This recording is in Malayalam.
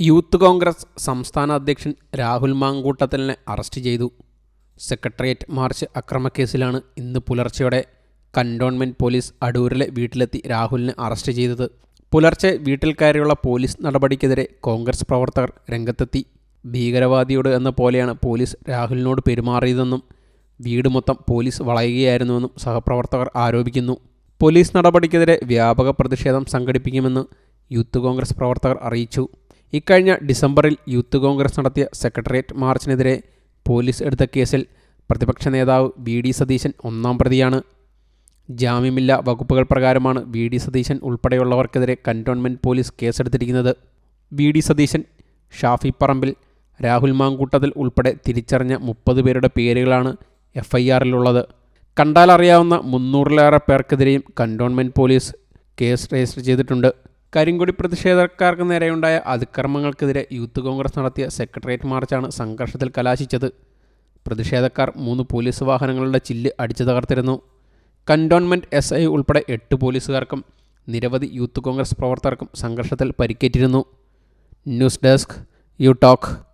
യൂത്ത് കോൺഗ്രസ് സംസ്ഥാന അധ്യക്ഷൻ രാഹുൽ മാങ്കൂട്ടത്തലിനെ അറസ്റ്റ് ചെയ്തു. സെക്രട്ടേറിയറ്റ് മാർച്ച് അക്രമക്കേസിലാണ് ഇന്ന് പുലർച്ചെയോടെ കന്റോൺമെന്റ് പോലീസ് അടൂരിലെ വീട്ടിലെത്തി രാഹുലിനെ അറസ്റ്റ് ചെയ്തത്. പുലർച്ചെ വീട്ടിൽ കയറിയുള്ള പോലീസ് നടപടിക്കെതിരെ കോൺഗ്രസ് പ്രവർത്തകർ രംഗത്തെത്തി. ഭീകരവാദിയോട് എന്ന പോലെയാണ് പോലീസ് രാഹുലിനോട് പെരുമാറിയതെന്നും വീട് മൊത്തം പോലീസ് വളയുകയായിരുന്നുവെന്നും സഹപ്രവർത്തകർ ആരോപിക്കുന്നു. പോലീസ് നടപടിക്കെതിരെ വ്യാപക പ്രതിഷേധം സംഘടിപ്പിക്കുമെന്ന് യൂത്ത് കോൺഗ്രസ് പ്രവർത്തകർ അറിയിച്ചു. ഇക്കഴിഞ്ഞ ഡിസംബറിൽ യൂത്ത് കോൺഗ്രസ് നടത്തിയ സെക്രട്ടേറിയറ്റ് മാർച്ചിനെതിരെ പോലീസ് എടുത്ത കേസിൽ പ്രതിപക്ഷ നേതാവ് വി ഡി സതീശൻ ഒന്നാം പ്രതിയാണ്. ജാമ്യമില്ല വകുപ്പുകൾ പ്രകാരമാണ് വി ഡി സതീശൻ ഉൾപ്പെടെയുള്ളവർക്കെതിരെ കന്റോൺമെന്റ് പോലീസ് കേസെടുത്തിരിക്കുന്നത്. വി ഡി സതീശൻ ഷാഫി പറമ്പിൽ രാഹുൽ മാങ്കൂട്ടത്തിൽ ഉൾപ്പെടെ തിരിച്ചറിഞ്ഞ മുപ്പത് പേരുടെ പേരുകളാണ് എഫ് ഐ ആറിലുള്ളത് കണ്ടാലറിയാവുന്ന മുന്നൂറിലേറെ പേർക്കെതിരെയും കന്റോൺമെന്റ് പോലീസ് കേസ് രജിസ്റ്റർ ചെയ്തിട്ടുണ്ട്. കരിങ്കൊടി പ്രതിഷേധക്കാർക്ക് നേരെയുണ്ടായ അതിക്രമങ്ങൾക്കെതിരെ യൂത്ത് കോൺഗ്രസ് നടത്തിയ സെക്രട്ടേറിയറ്റ് മാർച്ചാണ് സംഘർഷത്തിൽ കലാശിച്ചത്. പ്രതിഷേധക്കാർ മൂന്ന് പോലീസ് വാഹനങ്ങളുടെ ചില്ല് അടിച്ചു തകർത്തിരുന്നു. കന്റോൺമെന്റ് എസ് ഐ ഉൾപ്പെടെ എട്ട് പോലീസുകാർക്കും നിരവധി യൂത്ത് കോൺഗ്രസ് പ്രവർത്തകർക്കും സംഘർഷത്തിൽ പരിക്കേറ്റിരുന്നു. News desk U talk.